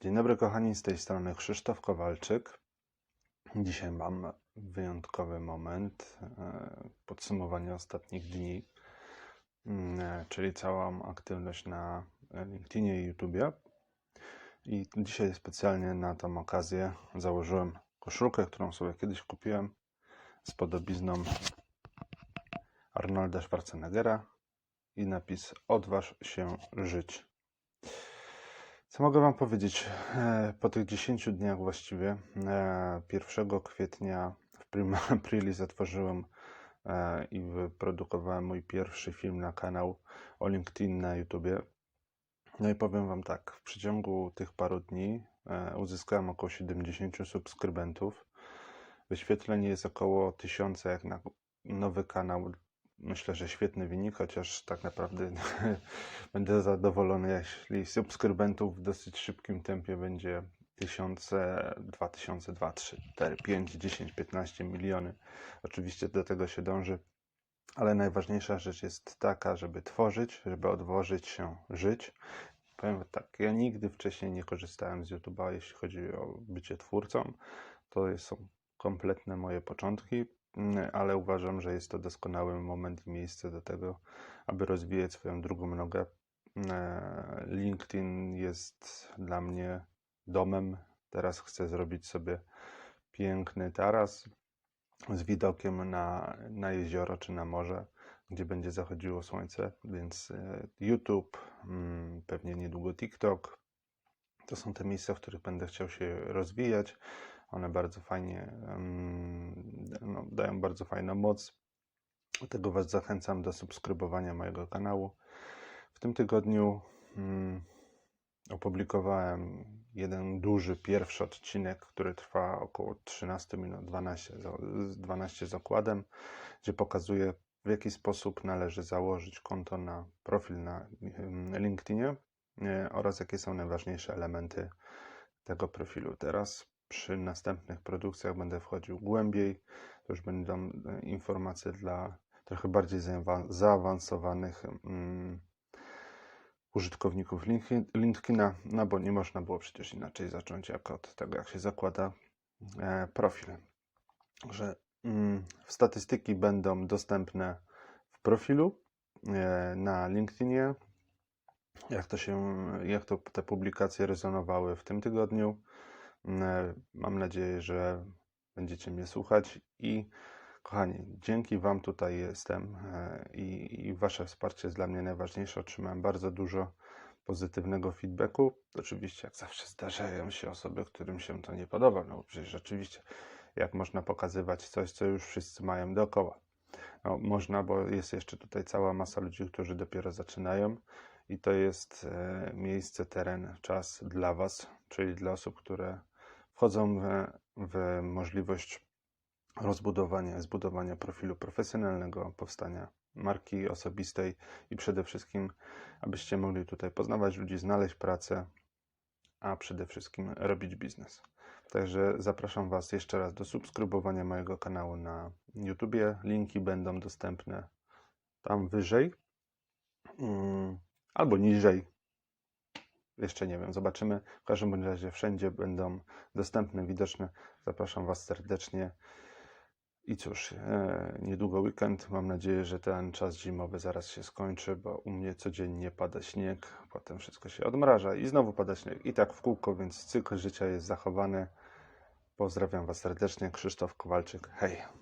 Dzień dobry kochani, z tej strony Krzysztof Kowalczyk. Dzisiaj mam wyjątkowy moment e, podsumowania ostatnich dni, mm, e, czyli całą aktywność na LinkedInie i YouTubie. I dzisiaj specjalnie na tą okazję założyłem koszulkę, którą sobie kiedyś kupiłem z podobizną Arnolda Schwarzeneggera i napis Odważ się żyć. Co mogę Wam powiedzieć? E, Po tych 10 dniach właściwie, e, 1 kwietnia w Prima Aprilis zatworzyłem e, i wyprodukowałem mój pierwszy film na kanał o LinkedIn na YouTubie. No i powiem Wam tak, w przeciągu tych paru dni e, uzyskałem około 70 subskrybentów. Wyświetleń jest około 1000 jak na nowy kanał. Myślę, że świetny wynik, chociaż tak naprawdę będę zadowolony, jeśli subskrybentów w dosyć szybkim tempie będzie 1000, 2000, 2, 3, 4, 5, 10, 15 miliony. Oczywiście do tego się dąży, ale najważniejsza rzecz jest taka, żeby tworzyć, żeby odważyć się żyć. Powiem tak, ja nigdy wcześniej nie korzystałem z YouTube'a, jeśli chodzi o bycie twórcą. To są kompletne moje początki, ale uważam, że jest to doskonały moment i miejsce do tego, aby rozwijać swoją drugą nogę. E, LinkedIn jest dla mnie domem. Teraz chcę zrobić sobie piękny taras z widokiem na, na jezioro czy na morze, gdzie będzie zachodziło słońce, więc e, YouTube, mm, pewnie niedługo TikTok. To są te miejsca, w których będę chciał się rozwijać. One bardzo fajnie no, dają bardzo fajną moc. Dlatego Was zachęcam do subskrybowania mojego kanału. W tym tygodniu mm, opublikowałem jeden duży, pierwszy odcinek, który trwa około 13 minut, 12, z- 12 z okładem, gdzie pokazuję, w jaki sposób należy założyć konto na profil na LinkedInie e, oraz jakie są najważniejsze elementy tego profilu. Teraz przy następnych produkcjach będę wchodził głębiej. To już będą e, informacje dla trochę bardziej zaawa- zaawansowanych mm, użytkowników LinkedIna, no bo nie można było przecież inaczej zacząć jak od tego, jak się zakłada e, profil. Że mm, statystyki będą dostępne w profilu e, na LinkedInie. Jak to się, jak to te publikacje rezonowały w tym tygodniu. E, Mam nadzieję, że będziecie mnie słuchać i kochani, dzięki Wam tutaj jestem e, i, i Wasze wsparcie jest dla mnie najważniejsze. Otrzymałem bardzo dużo pozytywnego feedbacku. Oczywiście, jak zawsze, zdarzają się osoby, którym się to nie podoba. No bo przecież rzeczywiście, jak można pokazywać coś, co już wszyscy mają dookoła. No, można, bo jest jeszcze tutaj cała masa ludzi, którzy dopiero zaczynają i to jest e, miejsce, teren, czas dla Was, czyli dla osób, które wchodzą w, w możliwość rozbudowania, zbudowania profilu profesjonalnego, powstania marki osobistej i przede wszystkim, abyście mogli tutaj poznawać ludzi, znaleźć pracę, a przede wszystkim robić biznes. Także zapraszam Was jeszcze raz do subskrybowania mojego kanału na YouTubie. Linki będą dostępne tam wyżej mm, albo niżej. Jeszcze nie wiem, zobaczymy. W każdym razie wszędzie będą dostępne, widoczne. Zapraszam Was serdecznie. I cóż, e, niedługo weekend. Mam nadzieję, że ten czas zimowy zaraz się skończy, bo u mnie codziennie pada śnieg, potem wszystko się odmraża i znowu pada śnieg. I tak w kółko, więc cykl życia jest zachowany. Pozdrawiam Was serdecznie. Krzysztof Kowalczyk. Hej.